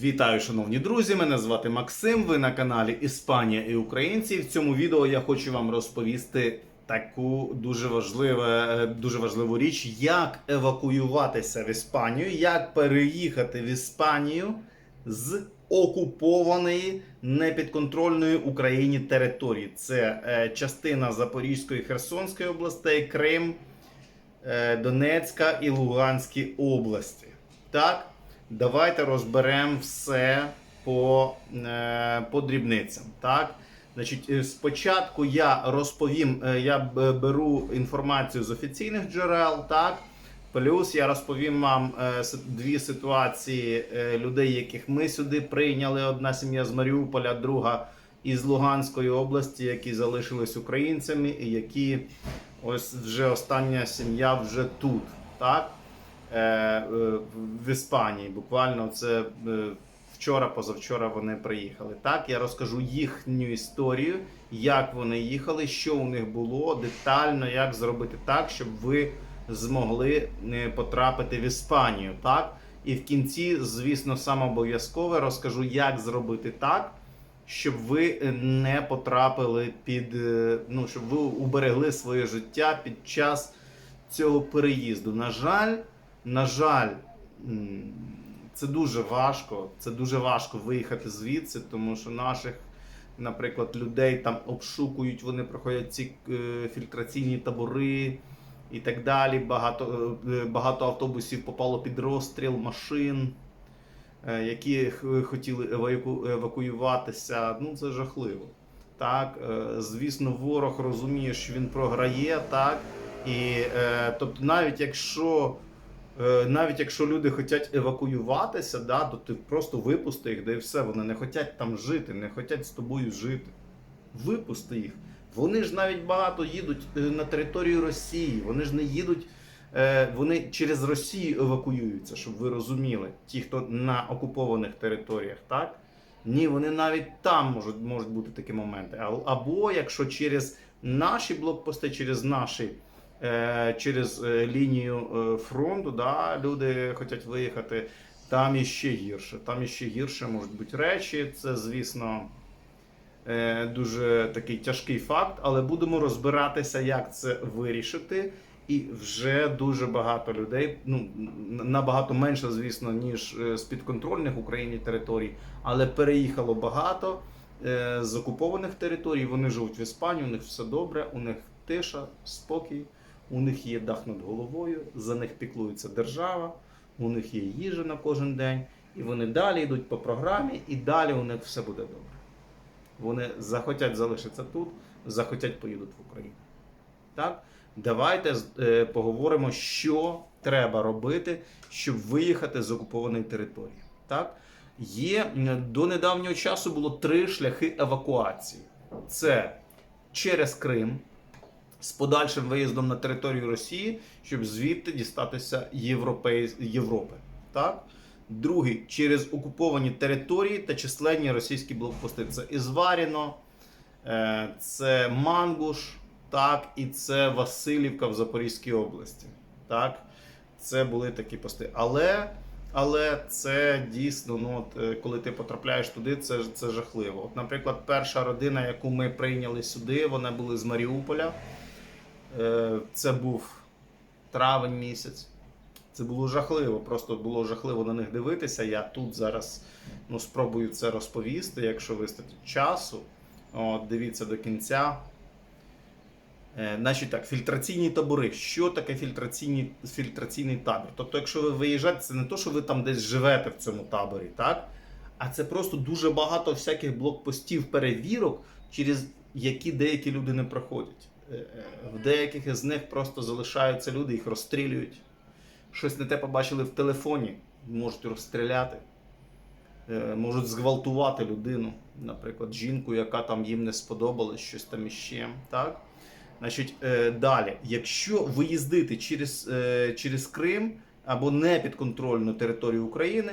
Вітаю, шановні друзі! Мене звати Максим. Ви на каналі Іспанія і Українці. В цьому відео я хочу вам розповісти таку дуже важливу, дуже важливу річ, як евакуюватися в Іспанію, як переїхати в Іспанію з окупованої непідконтрольної Україні території. Це е, частина Запорізької Херсонської областей, Крим, е, Донецька і Луганські області. Так, давайте розберемо все по, е, по дрібницям. Так? Значить, е, спочатку я розповім, е, я беру інформацію з офіційних джерел, так? Плюс я розповім вам дві ситуації людей, яких ми сюди прийняли. Одна сім'я з Маріуполя, друга із Луганської області, які залишились українцями, і які ось вже остання сім'я вже тут, так? Е, е, в Іспанії. Буквально це е, вчора, позавчора вони приїхали. Так, я розкажу їхню історію, як вони їхали, що у них було, детально, як зробити так, щоб ви змогли потрапити в Іспанію. Так? І в кінці, звісно, саме обов'язково розкажу, як зробити так, щоб ви не потрапили під, ну, щоб ви уберегли своє життя під час цього переїзду. На жаль, на жаль, це дуже важко. Це дуже важко виїхати звідси, тому що наших, наприклад, людей там обшукують, вони проходять ці е, фільтраційні табори і так далі. Багато, е, багато автобусів попало під розстріл машин, е, які хотіли еваку- евакуюватися. Ну, це жахливо. Так, звісно, ворог розуміє, що він програє, так. І тобто, навіть якщо навіть якщо люди хочуть евакуюватися, да, то ти просто випусти їх, да і все. Вони не хочуть там жити, не хочуть з тобою жити. Випусти їх. Вони ж навіть багато їдуть е, на територію Росії. Вони ж не їдуть, е, вони через Росію евакуюються, щоб ви розуміли, ті, хто на окупованих територіях, так? Ні, вони навіть там можуть, можуть бути такі моменти. Або якщо через наші блокпости, через наші е, через е, лінію е, фронту, да, люди хочуть виїхати. Там іще гірше. Там іще гірше можуть бути речі. Це, звісно, е, дуже такий тяжкий факт, але будемо розбиратися, як це вирішити. І вже дуже багато людей, ну набагато менше, звісно, ніж е, з підконтрольних Україні територій, але переїхало багато е, з окупованих територій. Вони живуть в Іспанії, у них все добре, у них тиша, спокій, у них є дах над головою, за них піклується держава, у них є їжа на кожен день, і вони далі йдуть по програмі, і далі у них все буде добре. Вони захотять залишитися тут, захотять поїдуть в Україну. Так? Давайте е, поговоримо, що треба робити, щоб виїхати з окупованої території. Так? Є до недавнього часу було три шляхи евакуації: це через Крим з подальшим виїздом на територію Росії, щоб звідти дістатися Європей... Європи. Так? Другий через окуповані території та численні російські блокпости. Це Ізваріно, е, це Мангуш, так, і це Васильівка в Запорізькій області. Так? Це були такі пости. Але, але це дійсно, ну, от, е, коли ти потрапляєш туди, це, це жахливо. От, наприклад, перша родина, яку ми прийняли сюди, вони були з Маріуполя. Е, Це був травень місяць. Це було жахливо, просто було жахливо на них дивитися. Я тут зараз ну, спробую це розповісти, якщо вистачить часу. От, дивіться до кінця. Е, Значить так, фільтраційні табори. Що таке фільтраційні, фільтраційний табір? Тобто, якщо ви виїжджаєте, це не то, що ви там десь живете в цьому таборі, так? А це просто дуже багато всяких блокпостів перевірок, через які деякі люди не проходять. Е, е, В деяких із них просто залишаються люди, їх розстрілюють. Щось не те побачили в телефоні, можуть розстріляти. Е, Можуть зґвалтувати людину, наприклад, жінку, яка там їм не сподобалась, щось там іще. Так? Значить, далі, якщо виїздити через, через Крим або непідконтрольну територію України,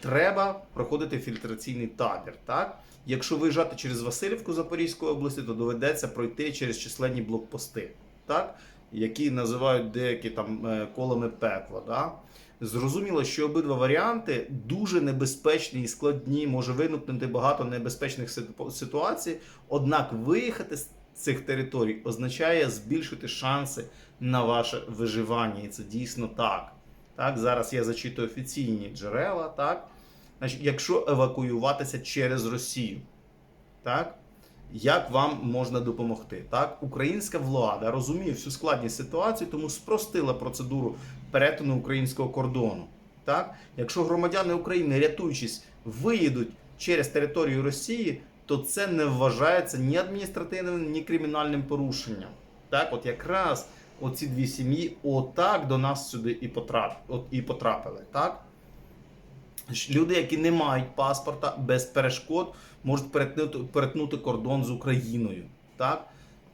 треба проходити фільтраційний табір. Так? Якщо виїжджати через Васильівку Запорізької області, то доведеться пройти через численні блокпости, так? які називають деякі там е, колами пекла. Да? Зрозуміло, що обидва варіанти дуже небезпечні і складні, може виникнути багато небезпечних ситуацій. Однак виїхати з цих територій означає збільшити шанси на ваше виживання. І це дійсно так. Так, зараз я зачитую офіційні джерела. Так, значить, якщо евакуюватися через Росію, так. Як вам можна допомогти? Так, українська влада розуміє всю складність ситуації, тому спростила процедуру перетину українського кордону. Так, якщо громадяни України, рятуючись, виїдуть через територію Росії, то це не вважається ні адміністративним, ні кримінальним порушенням. Так, от якраз оці дві сім'ї отак до нас сюди і потрапили. От і потрапили. Так? Люди, які не мають паспорта, без перешкод можуть перетнути, перетнути кордон з Україною. Так?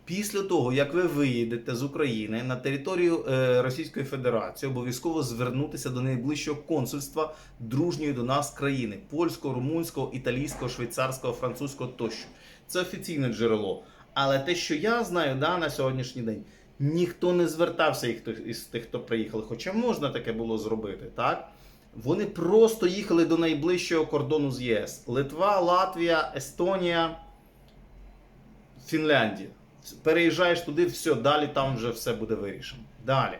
Після того, як ви виїдете з України на територію е, Російської Федерації, обов'язково звернутися до найближчого консульства дружньої до нас країни польського, румунського, італійського, швейцарського, французького тощо. Це офіційне джерело. Але те, що я знаю да, на сьогоднішній день, ніхто не звертався із тих, хто приїхали. Хоча можна таке було зробити, так? Вони просто їхали до найближчого кордону з ЄС: Литва, Латвія, Естонія, Фінляндія. Переїжджаєш туди, все, далі там вже все буде вирішено. Далі.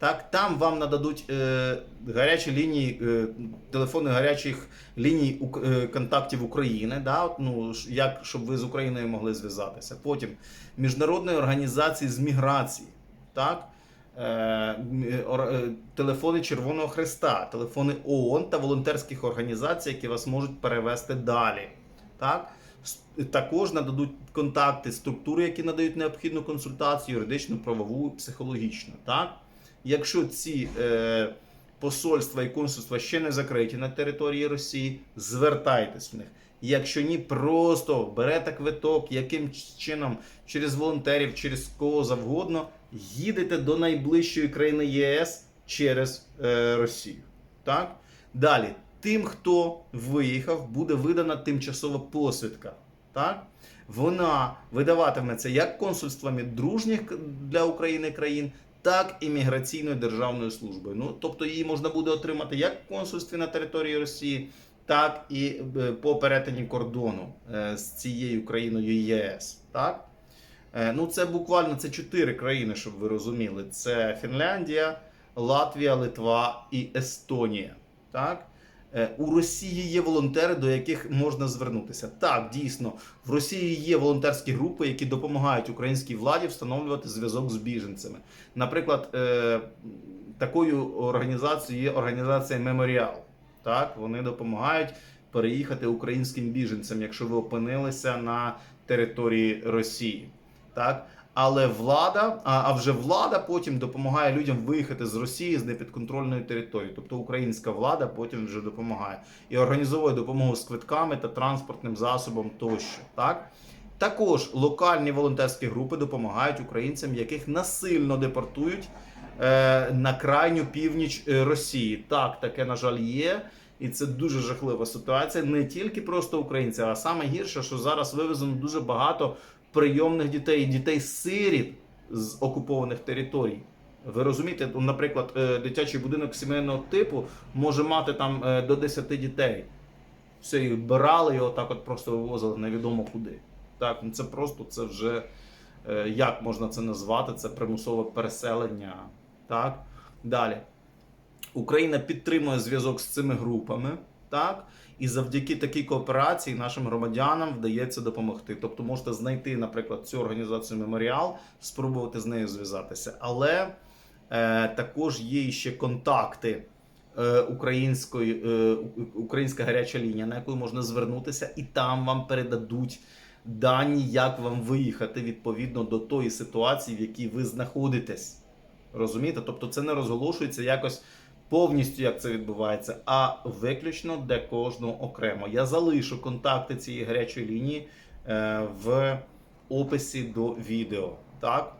Так, там вам нададуть е, гарячі лінії, е, телефони гарячих ліній е, контактів України, да, от, ну, як, щоб ви з Україною могли зв'язатися. Потім міжнародної організації з міграції. Так? Е, е, е, телефони Червоного Христа, телефони ООН та волонтерських організацій, які вас можуть перевести далі. Так? Також нададуть контакти структури, які надають необхідну консультацію, юридичну, правову, психологічну. Так? Якщо ці е, посольства і консульства ще не закриті на території Росії, звертайтесь в них. Якщо ні, просто берете квиток, яким чином через волонтерів, через кого завгодно, їдете до найближчої країни ЄС через е, Росію. Так? Далі, тим, хто виїхав, буде видана тимчасова посвідка. Так? Вона видаватиметься як консульствами дружніх для України країн, так і міграційною державною службою. Ну, тобто її можна буде отримати як в консульстві на території Росії, так і е, по перетині кордону е, з цією країною ЄС. Так? Е, Ну, це буквально це чотири країни, щоб ви розуміли. Це Фінляндія, Латвія, Литва і Естонія. Так? Е, У Росії є волонтери, до яких можна звернутися. Так, дійсно, в Росії є волонтерські групи, які допомагають українській владі встановлювати зв'язок з біженцями. Наприклад, е, такою організацією є організація Меморіал. Так, вони допомагають переїхати українським біженцям, якщо ви опинилися на території Росії. Так? Але влада, а, вже влада потім допомагає людям виїхати з Росії з непідконтрольної території. Тобто українська влада потім вже допомагає і організовує допомогу з квитками та транспортним засобом тощо. Так? Також локальні волонтерські групи допомагають українцям, яких насильно депортують е, на крайню північ е, Росії. Так, таке, на жаль, є. І це дуже жахлива ситуація. Не тільки просто українців, а саме гірше, що зараз вивезено дуже багато прийомних дітей, дітей сиріт з окупованих територій. Ви розумієте, ну, наприклад, е, дитячий будинок сімейного типу може мати там е, до 10 дітей. Все, їх брали і отак от просто вивозили невідомо куди. Так, ну це просто це вже е, як можна це назвати? Це примусове переселення. Так? Далі. Україна підтримує зв'язок з цими групами, так? І завдяки такій кооперації нашим громадянам вдається допомогти. Тобто можете знайти, наприклад, цю організацію Меморіал, спробувати з нею зв'язатися. Але е, також є ще контакти е, української, е, українська гаряча лінія, на яку можна звернутися, і там вам передадуть дані, як вам виїхати відповідно до тої ситуації, в якій ви знаходитесь. Розумієте? Тобто це не розголошується якось повністю, як це відбувається, а виключно для кожного окремо. Я залишу контакти цієї гарячої лінії е, в описі до відео. Так?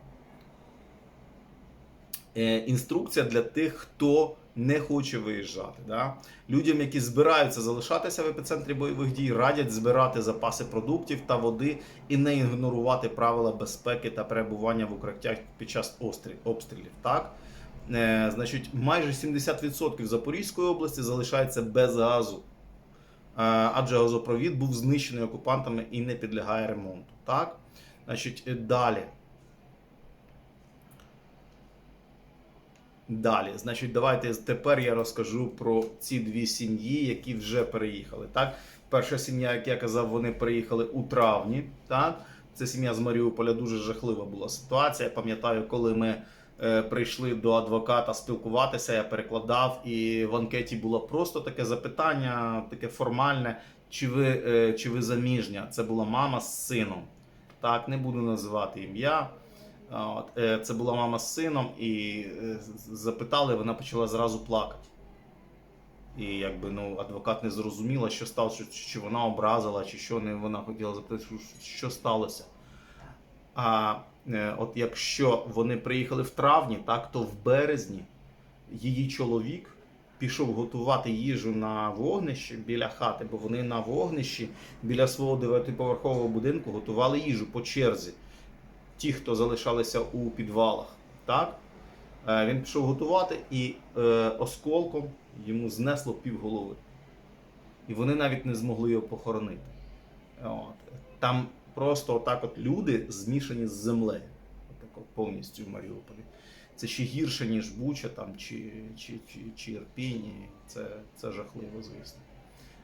Е, інструкція для тих, хто не хоче виїжджати. Да? Людям, які збираються залишатися в епіцентрі бойових дій, радять збирати запаси продуктів та води і не ігнорувати правила безпеки та перебування в укриттях під час обстрілів. Так? Е, значить, майже 70% Запорізької області залишається без газу. Е, адже газопровід був знищений окупантами і не підлягає ремонту. Так? Значить, е, далі. Далі, значить, давайте тепер я розкажу про ці дві сім'ї, які вже переїхали. Так, перша сім'я, як я казав, вони переїхали у травні. Так, це сім'я з Маріуполя. Дуже жахлива була ситуація. Я пам'ятаю, коли ми прийшли до адвоката спілкуватися, я перекладав, і в анкеті було просто таке запитання, таке формальне. Чи ви, е, чи ви заміжня? Це була мама з сином. Так, не буду називати ім'я. Е, це була мама з сином, і е, запитали, вона почала зразу плакати. І якби ну, адвокат не зрозуміла, що сталося, чи, чи вона образила, чи що не вона хотіла запитати, що, сталося. А е, от якщо вони приїхали в травні, так, то в березні її чоловік пішов готувати їжу на вогнищі біля хати, бо вони на вогнищі біля свого дев'ятиповерхового будинку готували їжу по черзі ті, хто залишалися у підвалах. Так? Е, Він пішов готувати і е, осколком йому знесло півголови. І вони навіть не змогли його похоронити. От. Там просто отак от люди змішані з землею. Отак от повністю в Маріуполі. Це ще гірше, ніж Буча там, чи, чи, чи, чи Ірпінь. і Це, це жахливо, звісно.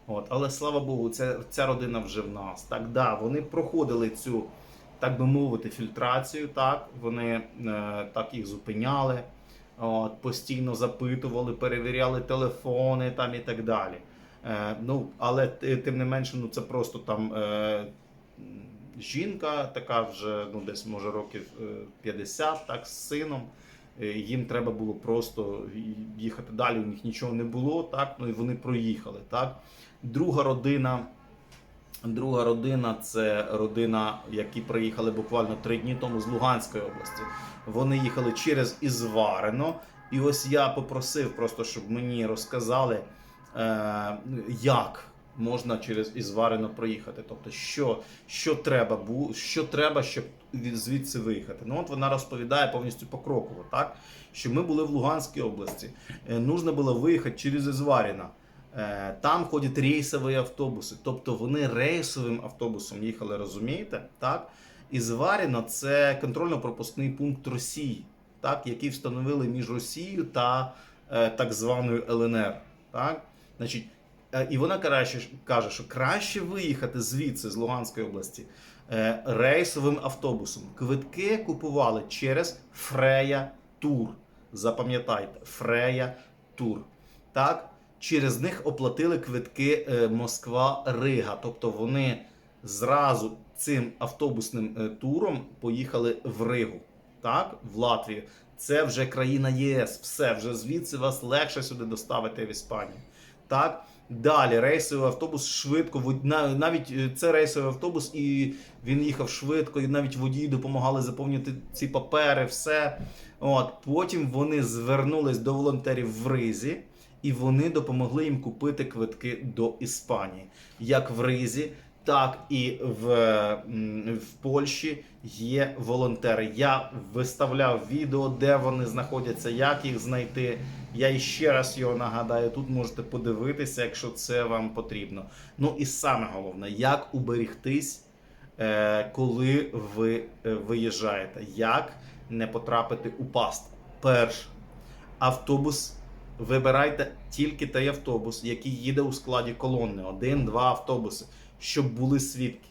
От. Але слава Богу, ця, ця родина вже в нас. Так, да, вони проходили цю так би мовити, фільтрацію. Так вони е, так їх зупиняли, от, постійно запитували, перевіряли телефони там і так далі. Е, ну, але тим не менше, ну це просто там е, жінка, така вже ну десь може років е, 50, так з сином. Е, Їм треба було просто їхати далі. У них нічого не було, так ну і вони проїхали. Так, друга родина. Друга родина це родина, які приїхали буквально три дні тому з Луганської області. Вони їхали через Ізварино. І ось я попросив просто, щоб мені розказали, е, як можна через Ізварино проїхати. Тобто, що, що, треба, що треба, щоб звідси виїхати. Ну от вона розповідає повністю покроково, так? Що ми були в Луганській області. Е, нужно було виїхати через Ізваріно. Е, Там ходять рейсові автобуси, тобто вони рейсовим автобусом їхали, розумієте? Так? І Зваріно це контрольно-пропускний пункт Росії, так? який встановили між Росією та е, так званою ЛНР. Так? Значить, і вона краще, каже, що краще виїхати звідси, з Луганської області, е, рейсовим автобусом. Квитки купували через Фрея Тур. Запам'ятайте, Фрея Тур. Так? через них оплатили квитки е, Москва-Рига. Тобто вони зразу цим автобусним е, туром поїхали в Ригу, так, в Латвію. Це вже країна ЄС. Все, вже звідси вас легше сюди доставити в Іспанію. Так. Далі рейсовий автобус швидко, навіть е, це рейсовий автобус, і він їхав швидко, і навіть водії допомагали заповнити ці папери, все. От. Потім вони звернулись до волонтерів в Ризі, і вони допомогли їм купити квитки до Іспанії. Як в Ризі, так і в, в Польщі є волонтери. Я виставляв відео, де вони знаходяться, як їх знайти. Я іще раз його нагадаю. Тут можете подивитися, якщо це вам потрібно. Ну і саме головне, як уберегтись, е, коли ви е, виїжджаєте, як не потрапити у пастку. Перше, автобус. Вибирайте тільки той автобус, який їде у складі колони. Один-два автобуси, щоб були свідки.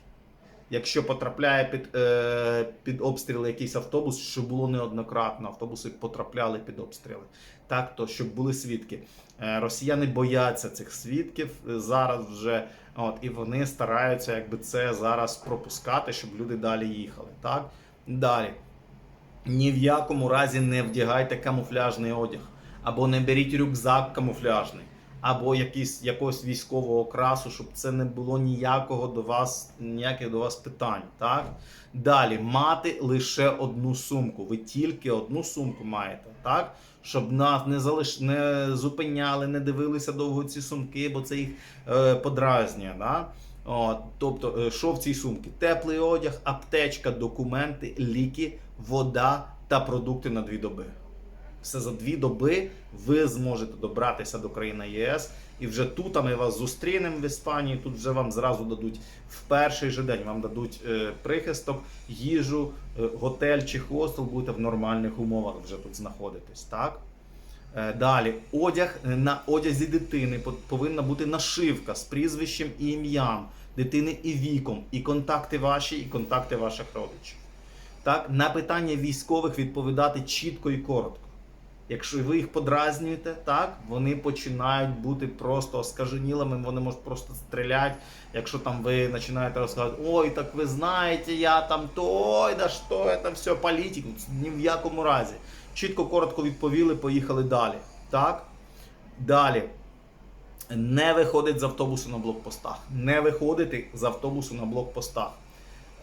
Якщо потрапляє під, е, під обстріли якийсь автобус, що було неоднократно, автобуси потрапляли під обстріли. Так, то щоб були свідки. Е, росіяни бояться цих свідків е, зараз вже. От, і вони стараються якби це зараз пропускати, щоб люди далі їхали. Так? Далі. Ні в якому разі не вдягайте камуфляжний одяг, або не беріть рюкзак камуфляжний, або якийсь якогось військового окрасу, щоб це не було ніякого до вас, ніяких до вас питань. Так? Далі мати лише одну сумку. Ви тільки одну сумку маєте, так? Щоб нас не залиш... не зупиняли, не дивилися довго ці сумки, бо це їх е, подразнює. Да? От, тобто, е, що в цій сумці? Теплий одяг, аптечка, документи, ліки, вода та продукти на дві доби. Все за дві доби ви зможете добратися до країни ЄС. І вже тут ми вас зустрінемо в Іспанії. Тут вже вам зразу дадуть в перший же день. Вам дадуть е, прихисток, їжу, е, готель чи хостел. Будете в нормальних умовах вже тут знаходитись. Так. Е, Далі, одяг е, на одязі дитини повинна бути нашивка з прізвищем і ім'ям дитини і віком, і контакти ваші, і контакти ваших родичів. Так, на питання військових відповідати чітко і коротко. Якщо ви їх подразнюєте, так вони починають бути просто оскаженілими, вони можуть просто стріляти. Якщо там ви починаєте розказувати, ой, так ви знаєте, я там то, ой, да що це все політик. Ні в якому разі. Чітко, коротко відповіли, поїхали далі. Так? Далі. Не виходить з автобусу на блокпостах. Не виходити з автобусу на блокпостах.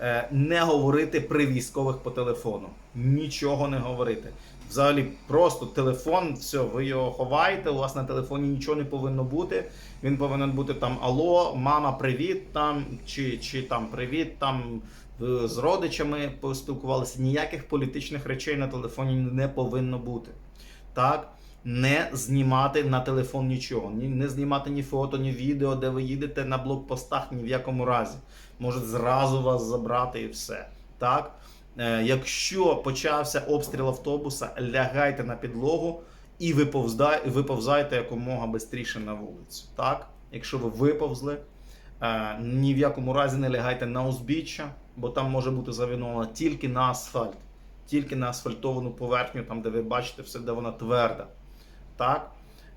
Е, Не говорити при військових по телефону. Нічого не говорити. Взагалі, просто телефон, все, ви його ховаєте. У вас на телефоні нічого не повинно бути. Він повинен бути там Алло, мама, привіт там, чи, чи там привіт там з родичами поспілкувалися. Ніяких політичних речей на телефоні не повинно бути. Так? Не знімати на телефон нічого, ні, не знімати ні фото, ні відео, де ви їдете на блокпостах ні в якому разі. Можуть зразу вас забрати і все. Так? Е, якщо почався обстріл автобуса, лягайте на підлогу і виповзайте якомога швидше на вулицю. Так? Якщо ви виповзли, е, ні в якому разі не лягайте на узбіччя, бо там може бути завіновано тільки на асфальт, тільки на асфальтовану поверхню, там де ви бачите все, де вона тверда. Так?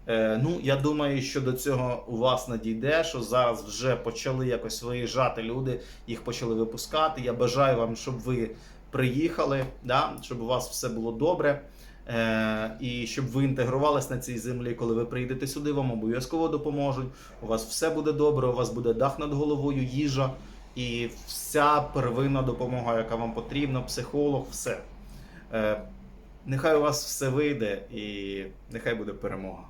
Е, ну, я думаю, що до цього у вас надійде, що зараз вже почали якось виїжджати люди, їх почали випускати. Я бажаю вам, щоб ви приїхали, да? щоб у вас все було добре. Е, і щоб ви інтегрувались на цій землі, коли ви приїдете сюди, вам обов'язково допоможуть. У вас все буде добре, у вас буде дах над головою, їжа і вся первинна допомога, яка вам потрібна, психолог, все. Е, Нехай у вас все вийде і нехай буде перемога.